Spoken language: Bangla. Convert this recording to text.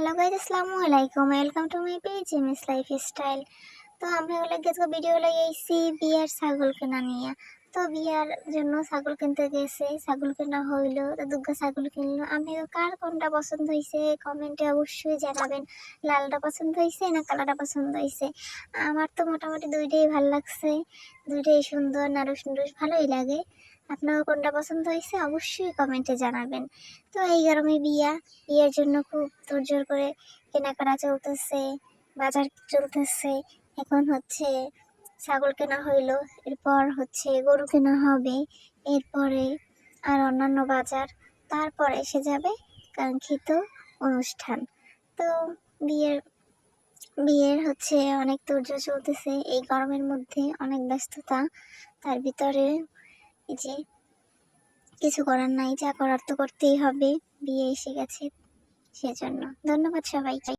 হ্যালো গাইজ আসসালামু আলাইকুম। Welcome to my page M S lifestyle তো আমরা হলো গেছো ভিডিও হলো এইছি বিয়ার ছাগল কেনা নিয়ে। তো বিয়ার জন্য ছাগল কিনতে গেছে। ছাগল কেনা হইল, তো দুগ্গা ছাগল কিনলো। আমি কার কোনটা পছন্দ হয়েছে কমেন্টে অবশ্যই জানাবেন। লালটা পছন্দ হয়েছে না কালারটা পছন্দ হয়েছে আমার তো মোটামুটি দুইটাই ভালো লাগছে। দুইটাই সুন্দর নারুস নুরুস ভালোই লাগে। আপনার কোনটা পছন্দ হয়েছে অবশ্যই কমেন্টে জানাবেন। তো এই গরমে বিয়া, বিয়ের জন্য খুব তোড়জোড় করে কেনাকাটা চলতেছে, বাজার চলতেছে। এখন হচ্ছে ছাগল কেনা হইল, এরপর হচ্ছে গরু কেনা হবে, এরপরে আর অন্যান্য বাজার, তারপর এসে যাবে কাঙ্ক্ষিত অনুষ্ঠান। তো বিয়ের বিয়ের হচ্ছে অনেক তোড়জোড় চলতেছে, এই গরমের মধ্যে অনেক ব্যস্ততা, তার ভিতরে যে কিছু করার নাই, যা করার তো করতেই হবে, বিয়ে এসে গেছে সেজন্য। ধন্যবাদ সবাইকে।